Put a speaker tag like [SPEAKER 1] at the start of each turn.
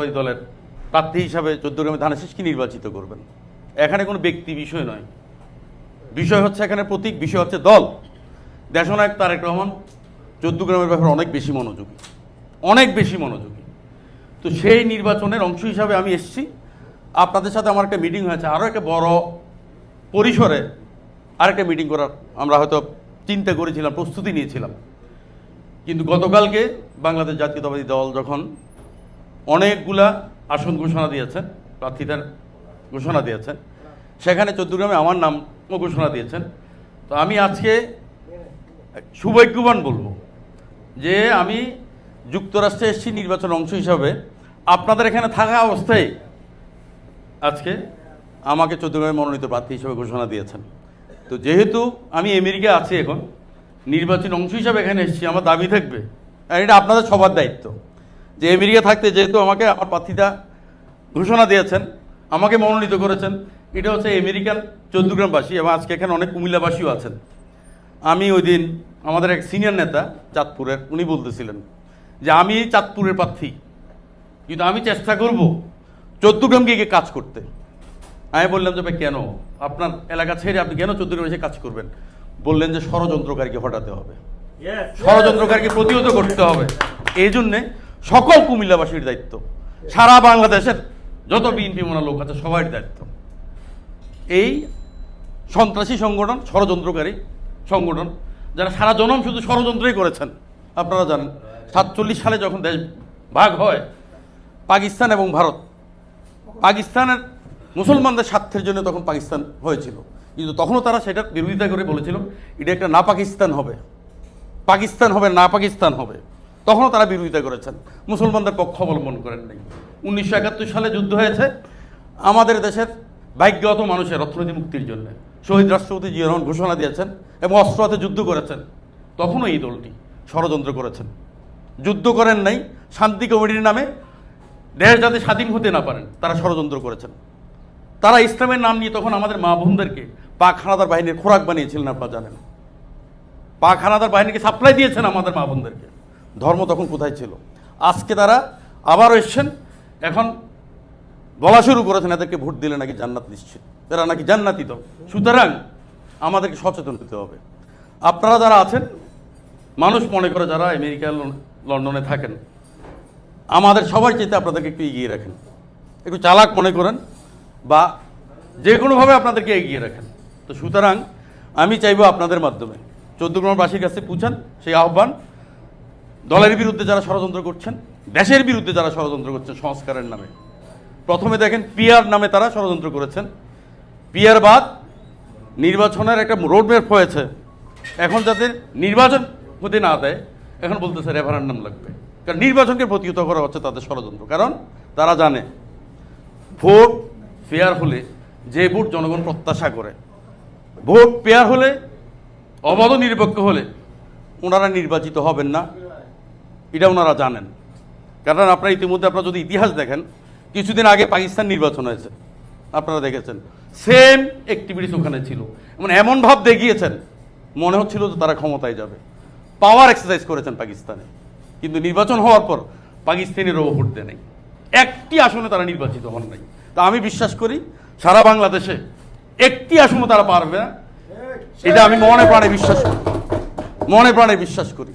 [SPEAKER 1] জাতীয়তাবাদী দলের প্রার্থী হিসাবে চোদ্দগ্রামে ধানেশিসকে নির্বাচিত করবেন? এখানে কোনো ব্যক্তি বিষয় নয়। বিষয় হচ্ছে এখানে প্রতীক, বিষয় হচ্ছে দল। দেশনায়ক তারেক রহমান চোদ্দগ্রামের ব্যাপারে অনেক বেশি মনোযোগী। অনেক বেশি মনোযোগী। তো সেই নির্বাচনের অংশ হিসাবে আমি এসেছি। আপনাদের সাথে আমার একটা মিটিং হয়েছে। আরও একটা বড় পরিসরে আরেকটা মিটিং করার আমরা হয়তো চিন্তা করেছিলাম, প্রস্তুতি নিয়েছিলাম। কিন্তু গতকালকে বাংলাদেশ জাতীয়তাবাদী দল যখন অনেকগুলা আসন ঘোষণা দিয়েছেন প্রার্থীদের ঘোষণা দিয়েছেন সেখানে চৌদ্দগ্রামে আমার নামও ঘোষণা দিয়েছেন। তো আমি আজকে সুভাগ্যবান বলব যে আমি যুক্তরাষ্ট্রে এসেছি নির্বাচন অংশ হিসাবে। আপনাদের এখানে থাকা অবস্থায় আজকে আমাকে চৌদ্দগ্রামে মনোনীত প্রার্থী হিসেবে ঘোষণা দিয়েছেন। তো যেহেতু আমি আমেরিকা আছি এখন নির্বাচন অংশ হিসাবে এখানে এসেছি, আমার দাবি থাকবে। আর এটা আপনাদের সবার দায়িত্ব। যে আমেরিকা থাকতে যেহেতু আমাকে আমার প্রার্থীটা ঘোষণা দিয়েছেন আমাকে মনোনীত করেছেন এটা হচ্ছে আমেরিকান চৌদ্দগ্রামবাসী এবং আজকে এখানে অনেক কুমিল্লাবাসীও আছেন। আমি ওই দিন আমাদের এক সিনিয়র নেতা চাঁদপুরের উনি বলতেছিলেন যে আমি চাঁদপুরের প্রার্থী কিন্তু আমি চেষ্টা করব চৌদ্দগ্রামকে গিয়ে কাজ করতে। আমি বললাম যে ভাই কেন? আপনার এলাকা ছেড়ে আপনি কেন চৌদ্দগ্রামে এসে কাজ করবেন? বললেন যে ষড়যন্ত্রকারীকে হটাতে হবে। ষড়যন্ত্রকারীকে প্রতিহত করতে হবে। এই জন্যে সকল কুমিল্লাবাসীর দায়িত্ব। সারা বাংলাদেশের যত বিএনপি মনা লোক আছে সবার দায়িত্ব। এই সন্ত্রাসী সংগঠন, ষড়যন্ত্রকারী সংগঠন, যারা সারা জনম শুধু ষড়যন্ত্রই করেছেন, আপনারা জানেন। সাতচল্লিশ সালে যখন দেশ ভাগ হয়, পাকিস্তান এবং ভারত, পাকিস্তানের মুসলমানদের স্বার্থের জন্য তখন পাকিস্তান হয়েছিল। কিন্তু তখনও তারা সেটার বিরোধিতা করে বলেছিল, এটা একটা না পাকিস্তান হবে। পাকিস্তান হবে না পাকিস্তান হবে। তখনও তারা বিরোধিতা করেছেন। মুসলমানদের পক্ষ অবলম্বন করেন নাই। উনিশশো একাত্তর সালে যুদ্ধ হয়েছে। আমাদের দেশের ভাগ্যগত মানুষের অর্থনীতি মুক্তির জন্য। শহীদ রাষ্ট্রপতি জিয়া রহমান ঘোষণা দিয়েছেন এবং অস্ত্র হাতে যুদ্ধ করেছেন। তখনও এই দলটি ষড়যন্ত্র করেছেন। যুদ্ধ করেন নাই, শান্তি কমিটির নামে দেশ যাতে স্বাধীন হতে না পারেন, তারা ষড়যন্ত্র করেছেন। তারা ইসলামের নাম নিয়ে তখন আমাদের মা বোনদেরকে পাক হানাদার বাহিনীর খোরাক বানিয়েছিলেন, আপনারা জানেন। পাক হানাদার বাহিনীকে সাপ্লাই দিয়েছেন আমাদের মা বোনদেরকে। ধর্ম তখন কোথায় ছিল? আজকে তারা আবারও এসছেন। এখন বলা শুরু করেছেন, এদেরকে ভোট দিলে নাকি জান্নাত নিশ্চিত। এরা নাকি জান্নাতি তো। সুতরাং আমাদেরকে সচেতন হতে হবে। আপনারা যারা আছেন, মানুষ মনে করে যারা আমেরিকা লন্ডনে থাকেন, আমাদের সবার চেয়ে আপনাদেরকে একটু এগিয়ে রাখেন। একটু চালাক মনে করেন বা যে কোনোভাবে আপনাদেরকে এগিয়ে রাখেন। তো সুতরাং আমি চাইব আপনাদের মাধ্যমে। চৌদ্দগ্রামবাসীর কাছে পুছান, সেই আহ্বান। দলের বিরুদ্ধে যারা ষড়যন্ত্র করছেন, দেশের বিরুদ্ধে যারা ষড়যন্ত্র করছেন সংস্কারের নামে। প্রথমে দেখেন পিয়ার নামে তারা ষড়যন্ত্র করেছেন। পিয়ার বাদ নির্বাচনের একটা রোডম্যাপ হয়েছে। এখন যাতে নির্বাচন হতে না দেয়, এখন বলতেছে রেফারেন্ডাম লাগবে। কারণ নির্বাচনকে প্রতিহত করা হচ্ছে তাদের ষড়যন্ত্র। কারণ তারা জানে, ভোট ফেয়ার হলে যে ভোট জনগণ প্রত্যাশা করে, ভোট পেয়ার হলে, অবাধ নিরপেক্ষ হলে ওনারা নির্বাচিত হবেন না। এটা ওনারা জানেন। কারণ আপনারা ইতিমধ্যে আপনারা যদি ইতিহাস দেখেন, কিছুদিন আগে পাকিস্তান নির্বাচন হয়েছে। আপনারা দেখেছেন। সেম অ্যাক্টিভিটিস ওখানে ছিল। মানে এমন ভাব দেখিয়েছেন, মনে হচ্ছিল যে তারা ক্ষমতায় যাবে। পাওয়ার এক্সারসাইজ করেছেন পাকিস্তানে। কিন্তু নির্বাচন হওয়ার পর পাকিস্তানিরও ভোট দেয় নাই। একটি আসনে তারা নির্বাচিত হন নাই। তা আমি বিশ্বাস করি, সারা বাংলাদেশে একটি আসনে তারা পারবে না। এটা আমি মনে প্রাণে বিশ্বাস করি। মনে প্রাণে বিশ্বাস করি।